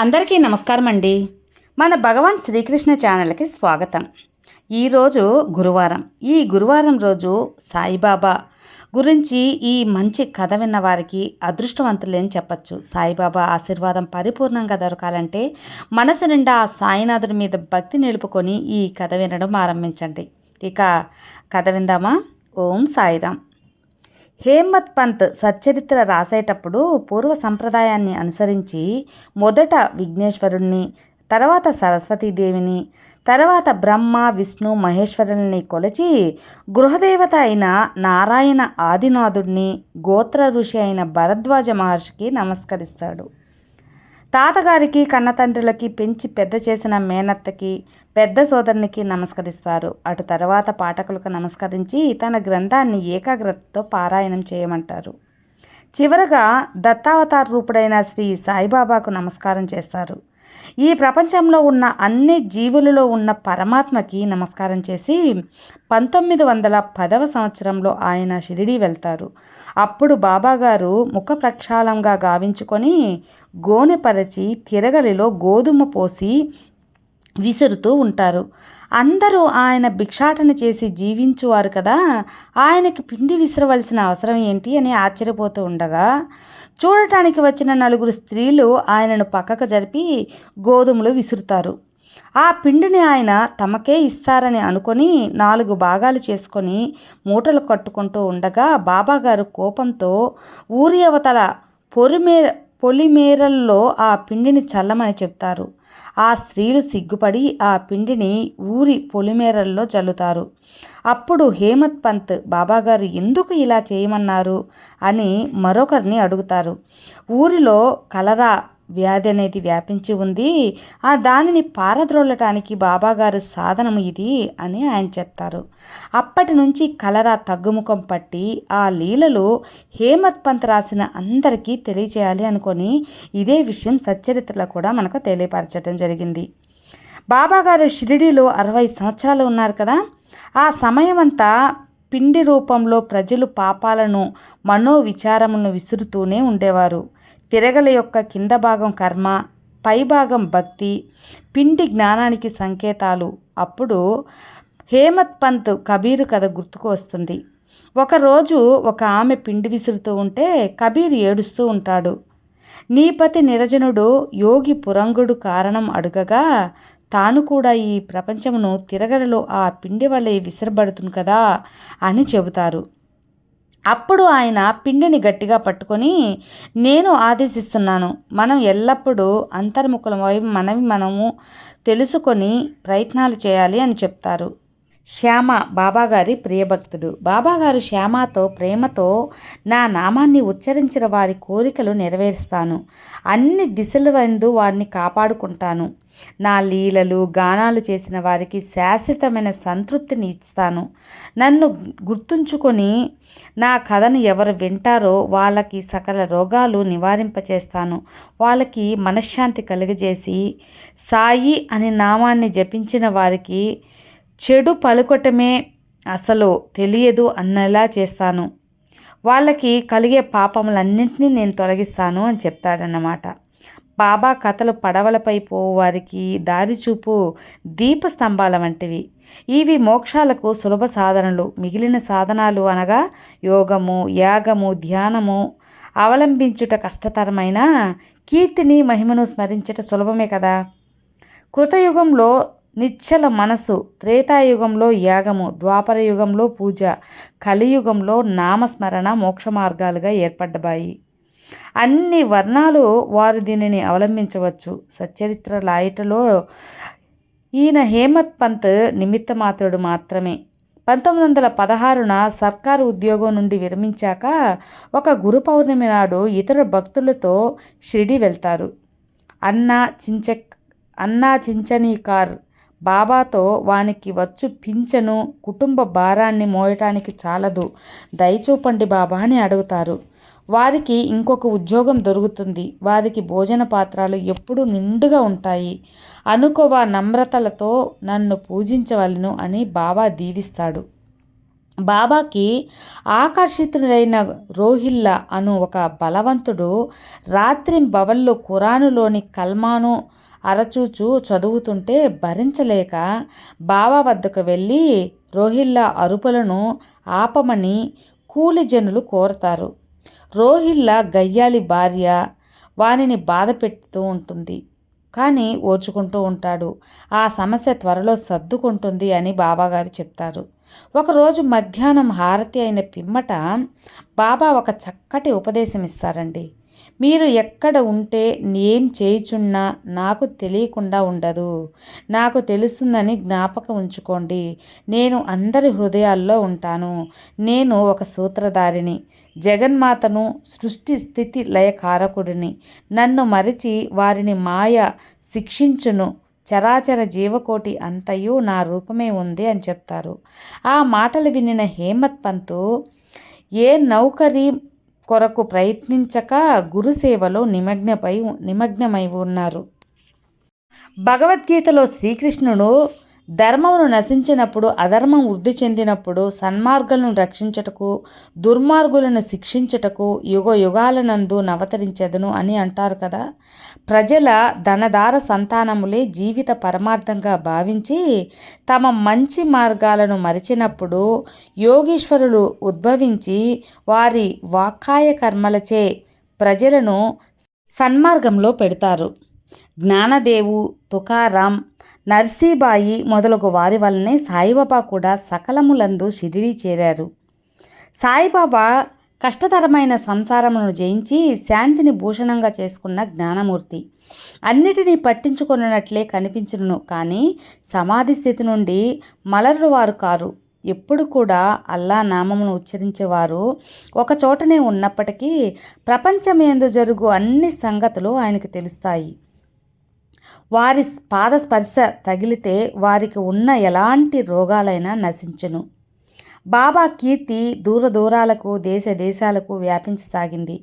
అందరికీ నమస్కారం అండి. మన భగవాన్ శ్రీకృష్ణ ఛానల్కి స్వాగతం. ఈరోజు గురువారం. ఈ గురువారం రోజు సాయిబాబా గురించి ఈ మంచి కథ విన్న వారికి అదృష్టవంతులేని చెప్పచ్చు. సాయిబాబా ఆశీర్వాదం పరిపూర్ణంగా దొరకాలంటే మనసు నిండా ఆ సాయినాథుడి మీద భక్తి నిలుపుకొని ఈ కథ వినడం ఆరంభించండి. ఇక కథ విందామా? ఓం సాయిరామ్. హేమత్ పంత్ సచ్చరిత్ర రాసేటప్పుడు పూర్వ సంప్రదాయాన్ని అనుసరించి మొదట విఘ్నేశ్వరుణ్ణి తర్వాత సరస్వతీదేవిని తర్వాత బ్రహ్మ విష్ణు మహేశ్వరుల్ని కొలిచి గృహదేవత అయిన నారాయణ ఆదినాథుడిని గోత్ర ఋషి అయిన భరద్వాజ మహర్షికి నమస్కరిస్తాడు. తాతగారికి కన్నతండ్రులకి పెంచి పెద్ద చేసిన మేనత్తకి పెద్ద సోదరునికి నమస్కరిస్తారు. అటు తర్వాత పాఠకులకు నమస్కరించి తన గ్రంథాన్ని ఏకాగ్రతతో పారాయణం చేయమంటారు. చివరగా దత్తావతార రూపుడైన శ్రీ సాయిబాబాకు నమస్కారం చేస్తారు. ఈ ప్రపంచంలో ఉన్న అన్ని జీవులలో ఉన్న పరమాత్మకి నమస్కారం చేసి పంతొమ్మిది వందల పదవ సంవత్సరంలో ఆయన షిరిడి వెళ్తారు. అప్పుడు బాబాగారు ముఖ ప్రక్షాళంగా గావించుకొని గోనెపరచి తిరగలిలో గోధుమ పోసి విసురుతూ ఉంటారు. అందరూ ఆయన భిక్షాటన చేసి జీవించువారు కదా ఆయనకి పిండి విసరవలసిన అవసరం ఏంటి అని ఆశ్చర్యపోతూ ఉండగా చూడటానికి వచ్చిన నలుగురు స్త్రీలు ఆయనను పక్కకు జరిపి గోధుమలు విసురుతారు. ఆ పిండిని ఆయన తమకే ఇస్తారని అనుకొని నాలుగు భాగాలు చేసుకొని మూటలు కట్టుకుంటూ ఉండగా బాబాగారు కోపంతో ఊరి అవతల పొరిమే పొలిమేరల్లో ఆ పిండిని చల్లమని చెప్తారు. ఆ స్త్రీలు సిగ్గుపడి ఆ పిండిని ఊరి పొలిమేరల్లో చల్లుతారు. అప్పుడు హేమత్ పంత్ బాబాగారు ఎందుకు ఇలా చేయమన్నారు? అని మరొకరిని అడుగుతారు. ఊరిలో కలరా వ్యాధి అనేది వ్యాపించి ఉంది. ఆ దానిని పారద్రోలటానికి బాబాగారు సాధనము ఇది అని ఆయన చెప్తారు. అప్పటి నుంచి కలరా తగ్గుముఖం పట్టి ఆ లీలలో హేమత్ పంత్ రాసిన అందరికీ తెలియచేయాలి అనుకొని ఇదే విషయం సచ్చరిత్రలో కూడా మనకు తెలియపరచడం జరిగింది. బాబాగారు షిరిడీలో అరవై సంవత్సరాలు ఉన్నారు కదా. ఆ సమయమంతా పిండి రూపంలో ప్రజలు పాపాలను మనోవిచారమును విసురుతూనే ఉండేవారు. తిరగల యొక్క కింద భాగం కర్మ పై భాగం భక్తి పిండి జ్ఞానానికి సంకేతాలు. అప్పుడు హేమత్ పంత్ కబీరు కథ గుర్తుకు వస్తుంది. ఒకరోజు ఒక ఆమె పిండి విసురుతూ ఉంటే కబీర్ ఏడుస్తూ ఉంటాడు. నీపతి నిరజనుడు యోగి పురంగుడు కారణం అడుగగా తాను కూడా ఈ ప్రపంచమును తిరగలలో ఆ పిండి వలె విసిరబడుతుంది కదా అని చెబుతారు. అప్పుడు ఆయన పిండిని గట్టిగా పట్టుకొని నేను ఆదేశిస్తున్నాను. మనం ఎల్లప్పుడూ అంతర్ముఖలమై మనవి మనము తెలుసుకొని ప్రయత్నాలు చేయాలి అని చెప్తారు. శ్యామ బాబాగారి ప్రియభక్తుడు. బాబాగారు శ్యామతో ప్రేమతో నా నామాన్ని ఉచ్చరించిన వారి కోరికలు నెరవేరుస్తాను. అన్ని దిశల వందు వారిని కాపాడుకుంటాను. నా లీలలు గానాలు చేసిన వారికి శాశ్వతమైన సంతృప్తిని ఇస్తాను. నన్ను గుర్తుంచుకొని నా కథను ఎవరు వింటారో వాళ్ళకి సకల రోగాలు నివారింపచేస్తాను. వాళ్ళకి మనశ్శాంతి కలిగజేసి సాయి అనే నామాన్ని జపించిన వారికి చెడు పలుకటమే అసలు తెలియదు అన్నలా చేస్తాను. వాళ్ళకి కలిగే పాపములన్నింటినీ నేను తొలగిస్తాను అని చెప్తాడన్నమాట. బాబా కథలు పడవలపై పోవారికి దారి చూపు దీపస్తంభాల వంటివి. ఇవి మోక్షాలకు సులభ సాధనలు. మిగిలిన సాధనాలు అనగా యోగము యాగము ధ్యానము. అవలంబించుట కష్టతరమైన కీర్తిని మహిమను స్మరించట సులభమే కదా. కృతయుగంలో నిశ్చల మనసు త్రేతాయుగంలో యాగము ద్వాపర యుగంలో పూజ కలియుగంలో నామస్మరణ మోక్ష మార్గాలుగా ఏర్పడ్డబాయి అన్ని వర్ణాలు వారు దీనిని అవలంబించవచ్చు. సచ్చరిత్ర లాయటలో ఈయన హేమత్ పంత్ నిమిత్త మాత్రుడు మాత్రమే. పంతొమ్మిది వందల పదహారున సర్కారు ఉద్యోగం నుండి విరమించాక ఒక గురు పౌర్ణమి నాడు ఇతర భక్తులతో షిరిడి వెళ్తారు. అన్నా చించక్ అన్నా చించనీకార్ బాబాతో వానికి వచ్చు పింఛను కుటుంబ భారాన్ని మోయటానికి చాలదు. దయచూపండి బాబా అని అడుగుతారు. వారికి ఇంకొక ఉద్యోగం దొరుకుతుంది. వారికి భోజన పాత్రలు ఎప్పుడూ నిండుగా ఉంటాయి. అనుకోవ నమ్రతలతో నన్ను పూజించవలను అని బాబా దీవిస్తాడు. బాబాకి ఆకర్షితుడైన రోహిల్లా అను ఒక బలవంతుడు రాత్రి బవల్లో ఖురానులోని కల్మాను అరచూచు చదువుతుంటే భరించలేక బావ వద్దకు వెళ్ళి రోహిల్లా అరుపులను ఆపమని కూలిజనులు కోరతారు. రోహిల్లా గయ్యాలి భార్య వానిని బాధ పెడుతూ ఉంటుంది. కానీ ఓర్చుకుంటూ ఉంటాడు. ఆ సమస్య త్వరలో సర్దుకుంటుంది అని బాబాగారు చెప్తారు. ఒకరోజు మధ్యాహ్నం హారతి అయిన పిమ్మట బాబా ఒక చక్కటి ఉపదేశం ఇస్తారండి మీరు ఎక్కడ ఉంటే ఏం చేయుచున్నా నాకు తెలియకుండా ఉండదు. నాకు తెలుస్తుందని జ్ఞాపకం ఉంచుకోండి. నేను అందరి హృదయాల్లో ఉంటాను. నేను ఒక సూత్రధారిని. జగన్మాతను సృష్టి స్థితి లయకారకుడిని. నన్ను మరిచి వారిని మాయ శిక్షించును. చరాచర జీవకోటి అంతయు నా రూపమే ఉంది అని చెప్తారు. ఆ మాటలు వినిన హేమత్ పంతు ఏ నౌకరీ కొరకు ప్రయత్నించక గురుసేవలో నిమగ్నపై నిమగ్నమై ఉన్నారు. భగవద్గీతలో శ్రీకృష్ణుడు ధర్మమును నశించినప్పుడు అధర్మం వృద్ధి చెందినప్పుడు సన్మార్గులను రక్షించటకు దుర్మార్గులను శిక్షించటకు యుగ యుగాలనందు నవతరించదును అని అంటారు కదా. ప్రజల ధనదార సంతానములే జీవిత పరమార్థంగా భావించి తమ మంచి మార్గాలను మరిచినప్పుడు యోగీశ్వరులు ఉద్భవించి వారి వాక్కాయ కర్మలచే ప్రజలను సన్మార్గంలో పెడతారు. జ్ఞానదేవు తుకారాం నర్సీబాయి మొదలగు వారి వల్లనే సాయిబాబా కూడా సకలములందు షిరిడి చేరారు. సాయిబాబా కష్టతరమైన సంసారమును జయించి శాంతిని భూషణంగా చేసుకున్న జ్ఞానమూర్తి. అన్నిటినీ పట్టించుకున్నట్లే కనిపించును కానీ సమాధి స్థితి నుండి మలరు వారు కారు. ఎప్పుడు కూడా అల్లా నామమును ఉచ్చరించేవారు ఒక చోటనే ఉన్నప్పటికీ ప్రపంచమేందు జరుగు అన్ని సంగతులు ఆయనకు తెలుస్తాయి. వారి పాదస్పర్శ తగిలితే వారికి ఉన్న ఎలాంటి రోగాలైనా నశించును. బాబా కీర్తి దూర దూరాలకు దేశ దేశాలకు వ్యాపించసాగింది.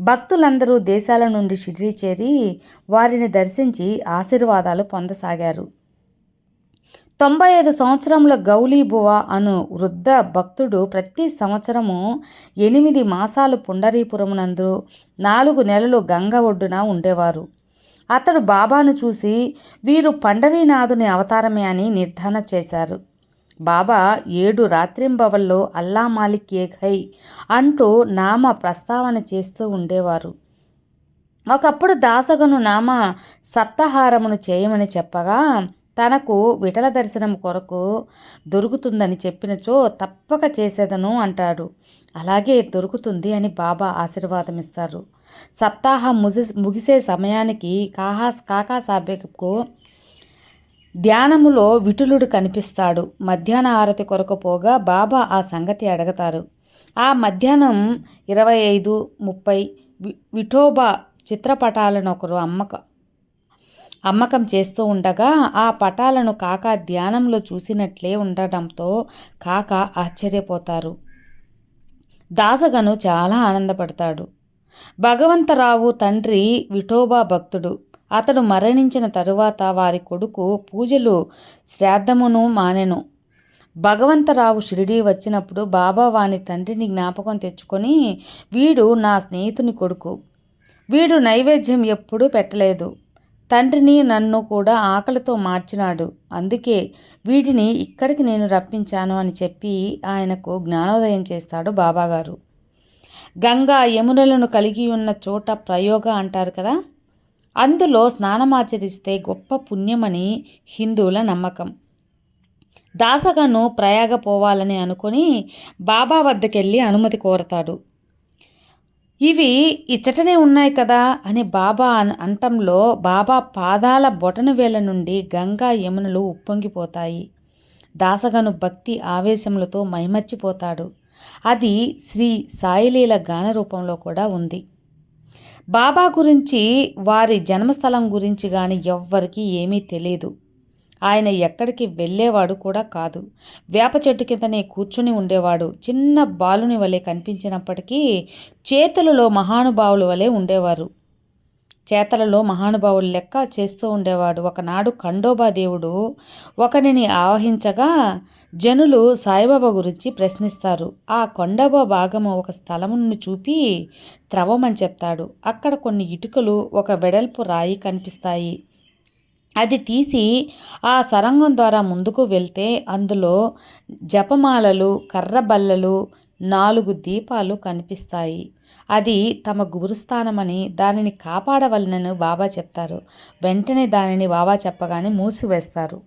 భక్తులందరూ దేశాల నుండి షిరిడి చేరి వారిని దర్శించి ఆశీర్వాదాలు పొందసాగారు. తొంభై ఐదు సంవత్సరముల గౌలీబువ అను వృద్ధ భక్తుడు ప్రతి సంవత్సరము ఎనిమిది మాసాలు పుండరీపురమునందు నాలుగు నెలలు గంగ ఒడ్డున ఉండేవారు. అతడు బాబాను చూసి వీరు పండరీనాథుని అవతారమే అని నిర్ధారణ చేశారు. బాబా ఏడు రాత్రింబవల్లో అల్లా మాలిక్ ఏఘై అంటూ నామ ప్రస్తావన చేస్తూ ఉండేవారు. ఒకప్పుడు దాసగను నామ సప్తహారమును చేయమని చెప్పగా తనకు విఠల దర్శనం కొరకు దొరుకుతుందని చెప్పినచో తప్పక చేసేదను అంటాడు. అలాగే దొరుకుతుంది అని బాబా ఆశీర్వాదం ఇస్తారు సప్తాహం ముసి ముగిసే సమయానికి కాహా కాకా సాబేకు ధ్యానములో విఠులుడు కనిపిస్తాడు. మధ్యాహ్న ఆరతి కొరకు పోగా బాబా ఆ సంగతి అడగతారు. ఆ మధ్యాహ్నం ఇరవై ఐదు ముప్పై విఠోబా చిత్రపటాలను ఒకరు అమ్మక అమ్మకం చేస్తూ ఉండగా ఆ పటాలను కాక ధ్యానంలో చూసినట్లే ఉండటంతో కాక ఆశ్చర్యపోతారు. దాసగను చాలా ఆనందపడతాడు. భగవంతరావు తండ్రి విఠోబా భక్తుడు. అతడు మరణించిన తరువాత వారి కొడుకు పూజలు శ్రాద్ధమును మానెను. భగవంతరావు షిరిడి వచ్చినప్పుడు బాబా వాని తండ్రిని జ్ఞాపకం తెచ్చుకొని వీడు నా స్నేహితుని కొడుకు. వీడు నైవేద్యం ఎప్పుడూ పెట్టలేదు. తండ్రిని నన్ను కూడా ఆకలితో మార్చినాడు. అందుకే వీటిని ఇక్కడికి నేను రప్పించాను అని చెప్పి ఆయనకు జ్ఞానోదయం చేస్తాడు బాబాగారు. గంగా యమునలను కలిగి ఉన్న చోట ప్రయోగ అంటారు కదా? అందులో స్నానమాచరిస్తే గొప్ప పుణ్యమని హిందువుల నమ్మకం. దాసగను ప్రయాగ పోవాలని అనుకుని బాబా వద్దకెళ్ళి అనుమతి కోరతాడు. ఇవి ఇచ్చటనే ఉన్నాయి కదా అని బాబా అంటంలో బాబా పాదాల బొటన వేల నుండి గంగా యమునలు ఉప్పొంగిపోతాయి. దాసగను భక్తి ఆవేశములతో మైమర్చిపోతాడు. అది శ్రీ సాయిలీల గాన రూపంలో కూడా ఉంది. బాబా గురించి వారి జన్మస్థలం గురించి కానీ ఎవ్వరికీ ఏమీ తెలియదు ఆయన ఎక్కడికి వెళ్ళేవాడు కూడా కాదు. వేప చెట్టు కిందనే కూర్చుని ఉండేవాడు. చిన్న బాలుని వలె కనిపించినప్పటికీ చేతులలో మహానుభావుల వలె ఉండేవారు. చేతలలో మహానుభావులు లెక్క చేస్తూ ఉండేవాడు. ఒకనాడు ఖండోబా దేవుడు ఒకరిని ఆవహించగా జనులు సాయిబాబా గురించి ప్రశ్నిస్తారు. ఆ కొండబా భాగము ఒక స్థలమును చూపి త్రవమని చెప్తాడు. అక్కడ కొన్ని ఇటుకలు ఒక వెడల్పు రాయి కనిపిస్తాయి. అది తీసి ఆ సరంగం ద్వారా ముందుకు వెళ్తే అందులో జపమాలలు కర్రబల్లలు నాలుగు దీపాలు కనిపిస్తాయి. అది తమ గురుస్థానమని దానిని కాపాడవలనని బాబా చెప్తారు. వెంటనే దానిని బాబా చెప్పగానే మూసివేస్తారు.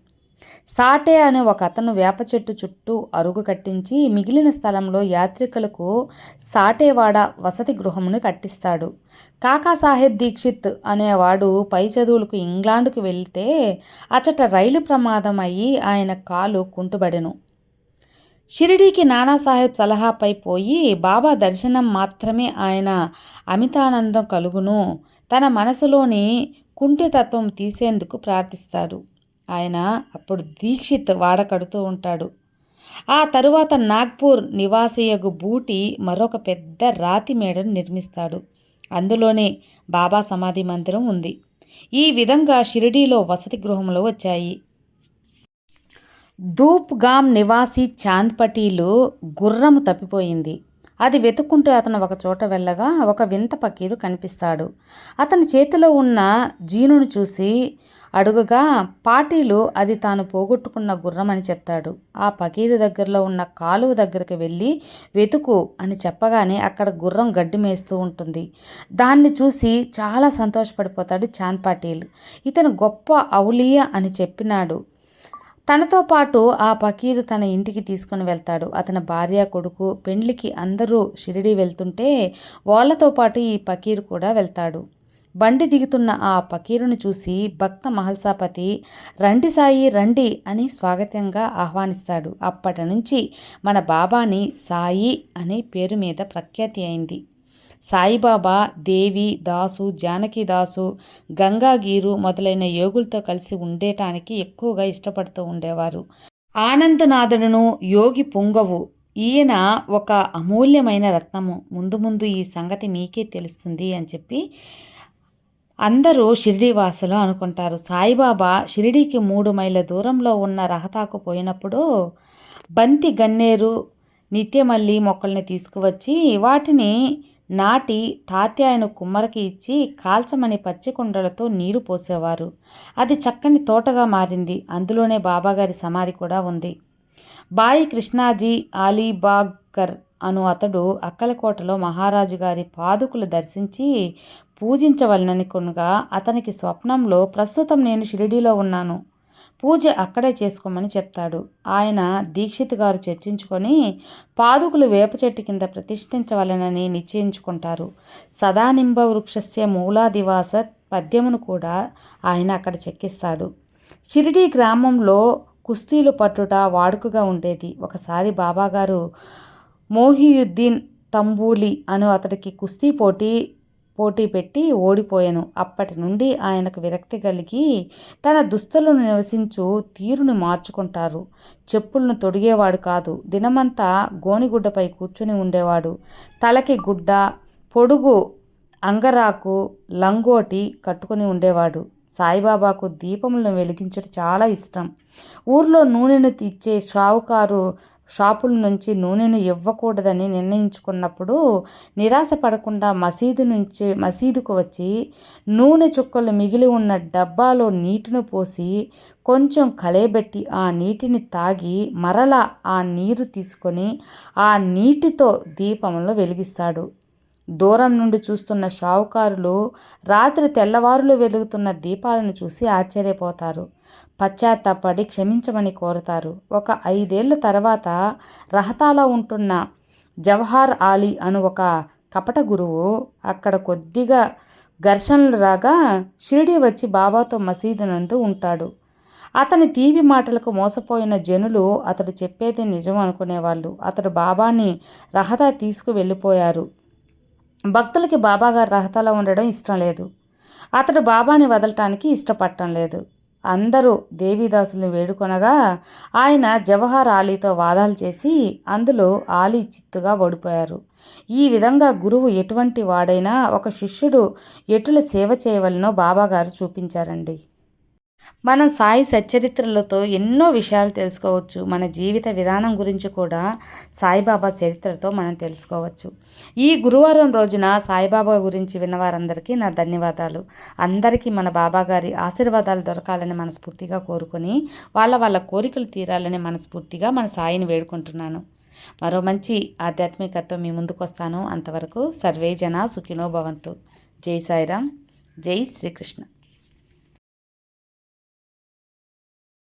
సాటే అనే ఒక అతను వేప చెట్టు చుట్టూ అరుగు కట్టించి మిగిలిన స్థలంలో యాత్రికులకు సాటేవాడ వసతి గృహమును కట్టిస్తాడు. కాకాసాహెబ్ దీక్షిత్ అనేవాడు పై చదువులకు ఇంగ్లాండ్కు వెళ్తే అచట రైలు ప్రమాదం అయ్యి ఆయన కాలు కుంటుబడెను. షిరిడీకి నానాసాహెబ్ సలహాపై పోయి బాబా దర్శనం మాత్రమే ఆయన అమితానందం కలుగును. తన మనసులోని కుంటితత్వం తీసేందుకు ప్రార్థిస్తాడు. ఆయన అప్పుడు దీక్షిత్ వాడకడుతూ ఉంటాడు. ఆ తరువాత నాగ్పూర్ నివాసియగు బూటి మరొక పెద్ద రాతి మేడను నిర్మిస్తాడు. అందులోనే బాబా సమాధి మందిరం ఉంది. ఈ విధంగా షిరిడీలో వసతి గృహంలో వచ్చాయి. ధూప్గామ్ నివాసి చాంద్ పటీలు గుర్రము తప్పిపోయింది. అది వెతుక్కుంటూ అతను ఒక చోట వెళ్ళగా ఒక వింత పకీరు కనిపిస్తాడు. అతని చేతిలో ఉన్న జీనును చూసి అడుగుగా పాటీలు అది తాను పోగొట్టుకున్న గుర్రం అని చెప్తాడు. ఆ పకీరు దగ్గరలో ఉన్న కాలువ దగ్గరికి వెళ్ళి వెతుకు అని చెప్పగానే అక్కడ గుర్రం గడ్డి మేస్తూ ఉంటుంది. దాన్ని చూసి చాలా సంతోషపడిపోతాడు చాంద్ పాటీల్. ఇతను గొప్ప ఔలియా అని చెప్పినాడు. తనతో పాటు ఆ పకీరు తన ఇంటికి తీసుకుని వెళ్తాడు. అతని భార్య కొడుకు పెండ్లికి అందరూ షిరిడి వెళ్తుంటే వాళ్ళతో పాటు ఈ పకీరు కూడా వెళ్తాడు. బండి దిగుతున్న ఆ పకీరును చూసి భక్త మహల్సాపతి రండి సాయి రండి అని స్వాగతంగా ఆహ్వానిస్తాడు. అప్పటి నుంచి మన బాబాని సాయి అనే పేరు మీద ప్రఖ్యాతి అయింది. సాయిబాబా దేవి దాసు జానకిదాసు గంగాగీరు మొదలైన యోగులతో కలిసి ఉండేటానికి ఎక్కువగా ఇష్టపడుతూ ఉండేవారు. ఆనందనాథుడును యోగి పొంగవు. ఈయన ఒక అమూల్యమైన రత్నము. ముందు ముందు ఈ సంగతి మీకే తెలుస్తుంది అని చెప్పి అందరూ షిరిడీవాసులు అనుకుంటారు. సాయిబాబా షిరిడీకి మూడు మైళ్ళ దూరంలో ఉన్న రహతాకు పోయినప్పుడు బంతి గన్నేరు నిత్యమల్లి మొక్కల్ని తీసుకువచ్చి వాటిని నాటి తాత్యాయన కుమ్మరికి ఇచ్చి కాల్చమని పచ్చి కుండలతో నీరు పోసేవారు. అది చక్కని తోటగా మారింది. అందులోనే బాబాగారి సమాధి కూడా ఉంది. బాయి కృష్ణాజీ అలీబాగ్కర్ అను అతడు అక్కలకోటలో మహారాజు గారి పాదుకులు దర్శించి పూజించవలనని కొనుగా అతనికి స్వప్నంలో ప్రస్తుతం నేను షిరిడీలో ఉన్నాను. పూజ అక్కడే చేసుకోమని చెప్తాడు. ఆయన దీక్షిత్ గారు చర్చించుకొని పాదుకులు వేప చెట్టు కింద ప్రతిష్ఠించవలనని నిశ్చయించుకుంటారు. సదానింబ వృక్షస్య మూలాదివాస పద్యమును కూడా ఆయన అక్కడ చెక్కిస్తాడు. షిరిడీ గ్రామంలో కుస్తీలు పట్టుట వాడుకగా ఉండేది. ఒకసారి బాబాగారు మోహియుద్దీన్ తంబూలి అను అతడికి కుస్తీ పోటీ పోటీ పెట్టి ఓడిపోయాను. అప్పటి నుండి ఆయనకు విరక్తి కలిగి తన దుస్తులను నివసించు తీరును మార్చుకుంటారు. చెప్పులను తొడిగేవాడు కాదు. దినమంతా గోనిగుడ్డపై కూర్చుని ఉండేవాడు. తలకి గుడ్డ పొడుగు అంగరాకు లంగోటి కట్టుకుని ఉండేవాడు. సాయిబాబాకు దీపములను వెలిగించడం చాలా ఇష్టం. ఊర్లో నూనెను తీర్చే షావుకారు షాపుల నుంచి నూనెను ఇవ్వకూడదని నిర్ణయించుకున్నప్పుడు నిరాశ పడకుండా మసీదు నుంచి మసీదుకు వచ్చి నూనె చుక్కలు మిగిలి ఉన్న డబ్బాలో నీటిని పోసి కొంచెం కలయబెట్టి ఆ నీటిని తాగి మరలా ఆ నీరు తీసుకొని ఆ నీటితో దీపంలో వెలిగిస్తాడు. దూరం నుండి చూస్తున్న షావుకారులు రాత్రి తెల్లవారులు వెలుగుతున్న దీపాలను చూసి ఆశ్చర్యపోతారు. పశ్చాత్తాపడి క్షమించమని కోరుతారు. ఒక ఐదేళ్ళ తర్వాత రహతాలో ఉంటున్న జవహార్ ఆలీ అను ఒక కపట గురువు అక్కడ కొద్దిగా ఘర్షణలు రాగా షిరిడి వచ్చి బాబాతో మసీదునందు ఉంటాడు. అతని తీవి మాటలకు మోసపోయిన జనులు అతడు చెప్పేది నిజం అనుకునేవాళ్ళు. అతడు బాబాని రహత తీసుకు వెళ్ళిపోయారు. భక్తులకి బాబాగారు రహతలో ఉండడం ఇష్టం లేదు. అతడు బాబాని వదలటానికి ఇష్టపడటం లేదు. అందరూ దేవీదాసుల్ని వేడుకొనగా ఆయన జవహర్ ఆలీతో వాదాలు చేసి అందులో ఆలీ చిత్తుగా ఓడిపోయారు. ఈ విధంగా గురువు ఎటువంటి వాడైనా ఒక శిష్యుడు ఎటుల సేవ చేయవలనో బాబాగారు చూపించారండి. మనం సాయి సచ్చరిత్రలతో ఎన్నో విషయాలు తెలుసుకోవచ్చు. మన జీవిత విధానం గురించి కూడా సాయిబాబా చరిత్రతో మనం తెలుసుకోవచ్చు. ఈ గురువారం రోజున సాయిబాబా గురించి విన్న వారందరికీ నా ధన్యవాదాలు. అందరికీ మన బాబా గారి ఆశీర్వాదాలు దొరకాలని మనస్ఫూర్తిగా కోరుకొని వాళ్ళ వాళ్ళ కోరికలు తీరాలని మనస్ఫూర్తిగా మన సాయిని వేడుకుంటున్నాను. మరో మంచి ఆధ్యాత్మికతతో మీ ముందుకు వస్తాను. అంతవరకు సర్వే జన సుఖినో భవంతు. జై సాయిరామ్. జై శ్రీకృష్ణ.